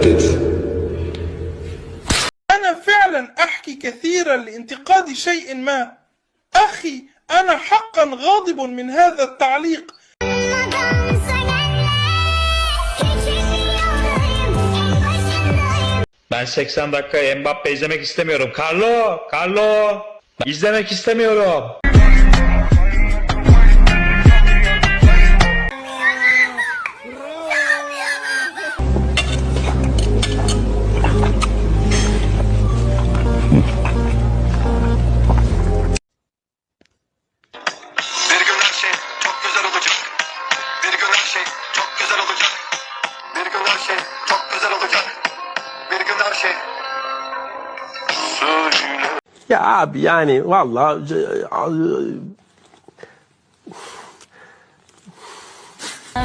متأكد أنا فعلا أحكي كثيرا لانتقاد شيء ما أخي أنا حقا غاضب من هذا التعليق Ben 80 dakika Mbappe izlemek istemiyorum. Carlo, Carlo. İzlemek istemiyorum. Abi yani valla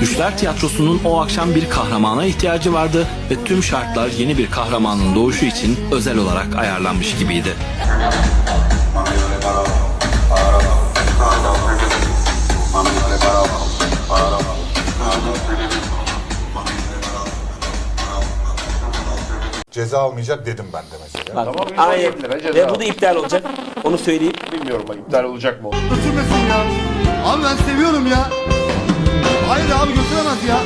Düşler Tiyatrosu'nun o akşam bir kahramana ihtiyacı vardı ve tüm şartlar yeni bir kahramanın doğuşu için özel olarak ayarlanmış gibiydi. Ceza almayacak dedim ben de mesela. bak aynen ve bu da iptal olacak. Onu söyleyeyim. Bilmiyorum bak iptal olacak mı? Götürmesin ya. Abi ben seviyorum ya. Hayır abi götüremez ya.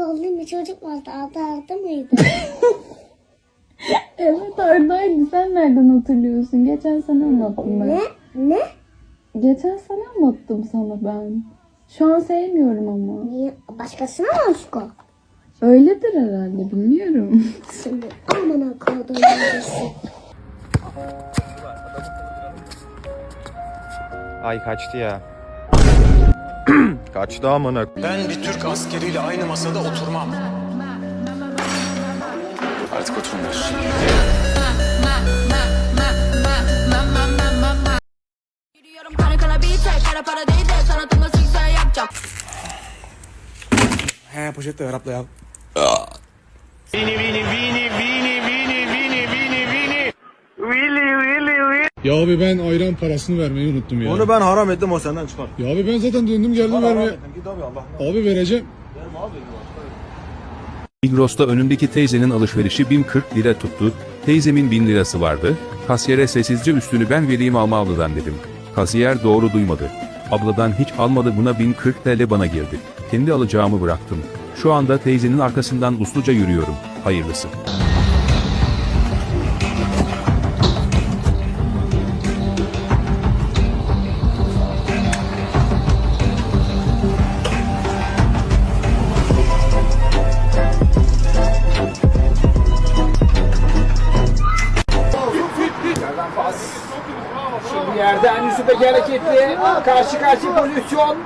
Olduğun bir çocuk vardı. Adı Arda mıydı? Evet Arda'ydı sen nereden hatırlıyorsun? Geçen sene anlattım ben. ne? Ne? Geçen sene anlattım sana ben. Şu an sevmiyorum ama. Niye? Başkasına mı aşık o? Öyledir herhalde bilmiyorum. Şimdi amına koydum birisi. Ay kaçtı ya. kaçtı amına. Ben bir Türk askeriyle aynı masada oturmam. Artık oturmuyoruz. Gidiyorum kara kara bir tek Kara para değil ya. Abi ben ayran parasını vermeyi unuttum ya. Onu ben haram ettim o senden çıkar. Ya abi ben zaten döndüm geldim vermeye. Git abi Allah. Abi vereceğim. Migros'ta önündeki teyzenin alışverişi 1040 lira tuttu. Teyzemin 1000 lirası vardı. Kasiyere sessizce üstünü ben vereyim alma abladan dedim. Kasiyer doğru duymadı. Abladan hiç almadı buna 1040 TL bana girdi. Kendi alacağımı bıraktım. Şu anda teyzenin arkasından usluca yürüyorum. Hayırlısı. Ege hareketli. Karşı karşı pozisyon.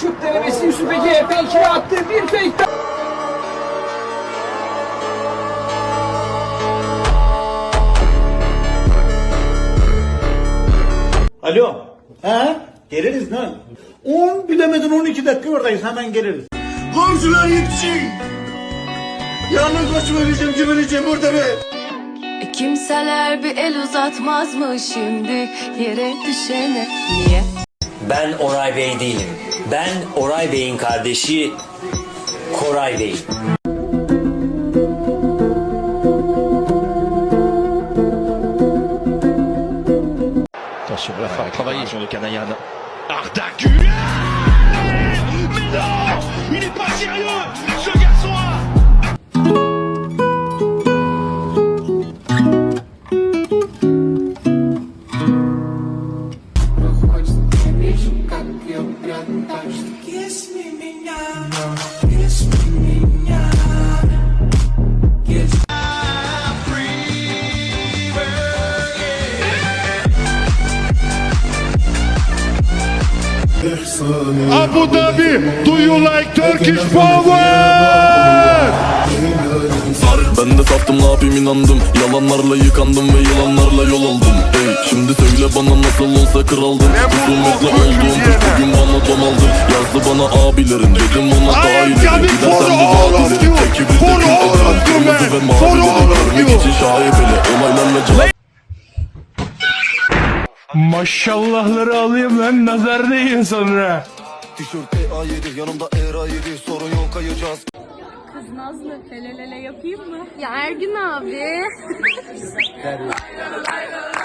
Şut denemesi Yusuf Ege. Fake'ini attı. Bir fake Alo. He? Geliriz lan. 10 bilemedin 12 dakika oradayız hemen geliriz. Komşular yetişin. Yalnız başıma vereceğim güveneceğim burada be. Kimseler bir el uzatmaz mı şimdi Yere düşene Niye? Ben Oray Bey değilim. Ben Oray Bey'in kardeşi Koray Bey. Attention, il va falloir travailler sur le Canadian. Arda Güler Mais non Il n'est pas sérieux Abu Dhabi, do you like Turkish power? Ben de saftım ne yapayım inandım. Yalanlarla yıkandım ve yılanlarla yol aldım. Ey, Şimdi söyle bana nasıl olsa kraldım Husumetle olduğum kız bugün bana domaldı Yazdı bana abilerin dedim ona ileri Gidersen bu vadileri tek kibrit ekül ederim Kırmızı ve mavileri görmek için şaibeli Olaylarla cevap Maşallahları alayım lan nazar değin sonra. Tişört A7 yanımda Era 7 sorun yok kayacağız Kız Nazlı helelele yapayım mı? Ya Ergün abi.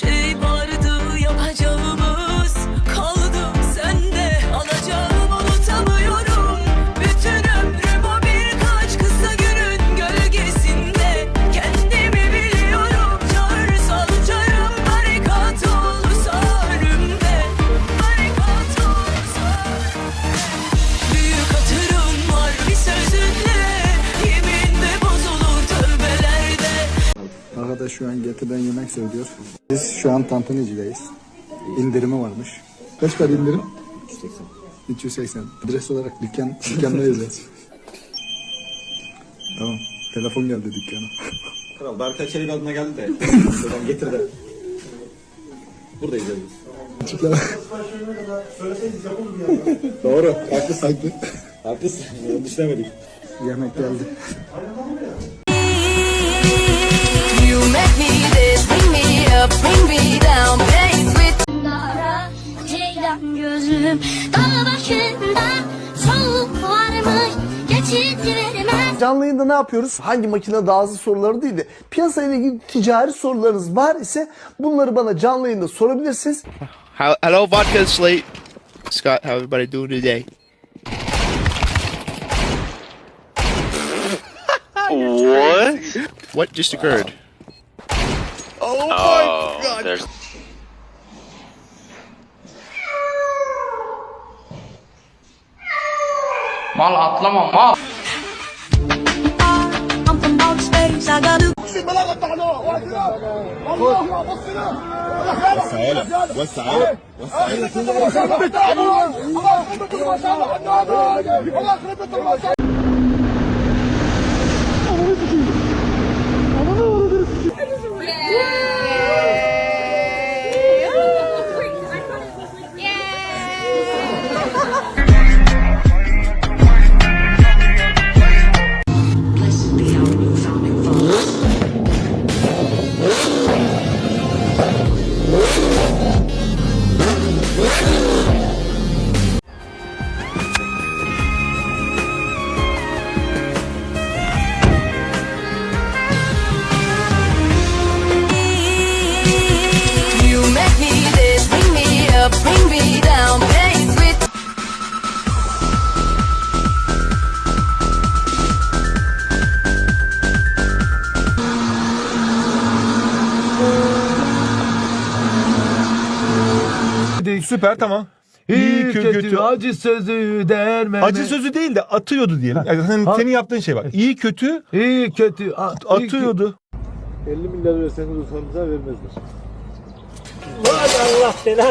ne şu an Getir'den yemek söylüyor. Biz şu an Tantunici'deyiz. İndirimi varmış. Kaç para indirim? 380. 380. Adres olarak dükkan, dükkandayız. tamam. Telefon geldi dükkana. Kral Berkay Çelik adına geldi de. Buradan getir de. Buradayız biz. Açıklama. Doğru. Haklısın. Haklı. Haklısın. Demedik. Yemek geldi. Up, bring me down, bass with Dara ceylan gözüm Dağ başında soğuk varmış Geçit vermez Canlı yayında ne yapıyoruz? Hangi makine daha hızlı soruları değil de piyasayla ilgili ticari sorularınız var ise bunları bana canlı yayında sorabilirsiniz. Hello Vodka Slate. Scott, how everybody doing today? what? What just occurred? Oh my god! Mal atlama mal. Outer Süper tamam. İyi kötü, acı sözü dermeme. Acı sözü değil de atıyordu diyelim. Yani senin, senin yaptığın şey bak. İyi kötü. İyi kötü. atıyordu. 50 milyar verseniz usanıza vermezler. Çivi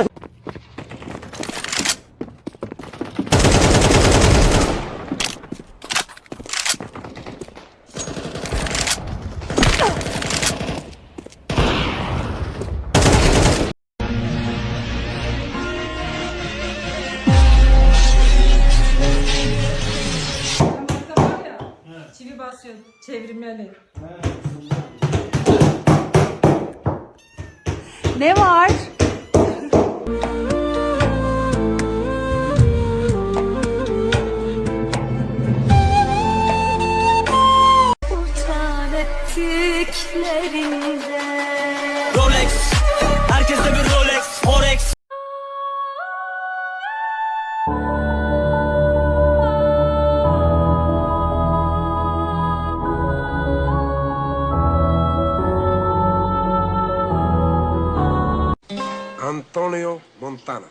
Mario Montana.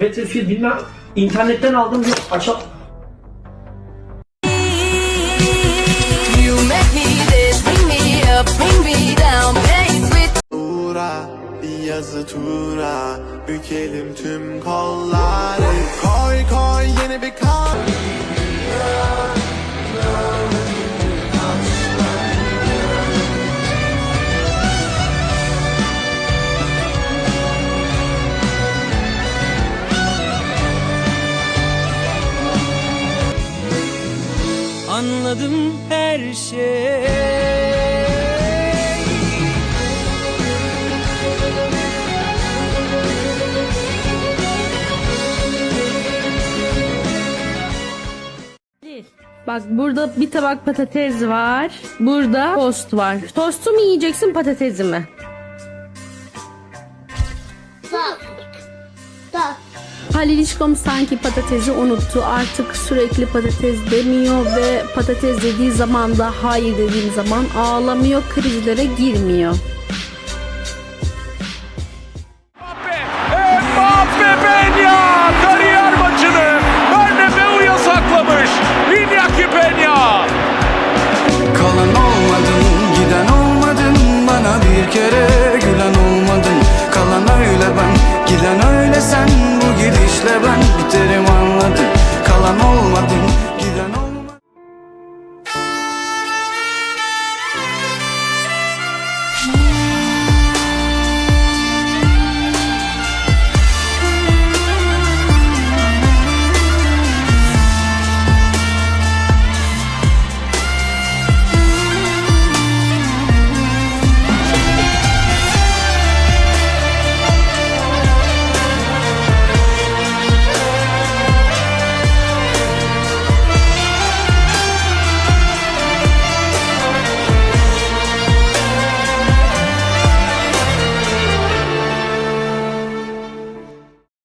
Battlefield bilmem internetten aldım yok açalım. You make me this, bring me up, bring me down, bass with Uğra bir yazı tura Bükelim tüm kolları Koy koy yeni bir kar Anladım her şey Bak burada bir tabak patates var. Burada tost var. Tostu mu yiyeceksin patatesi mi? Halil İşkom sanki patatesi unuttu. Artık sürekli patates demiyor ve patates dediği zaman da hayır dediğim zaman ağlamıyor, krizlere girmiyor.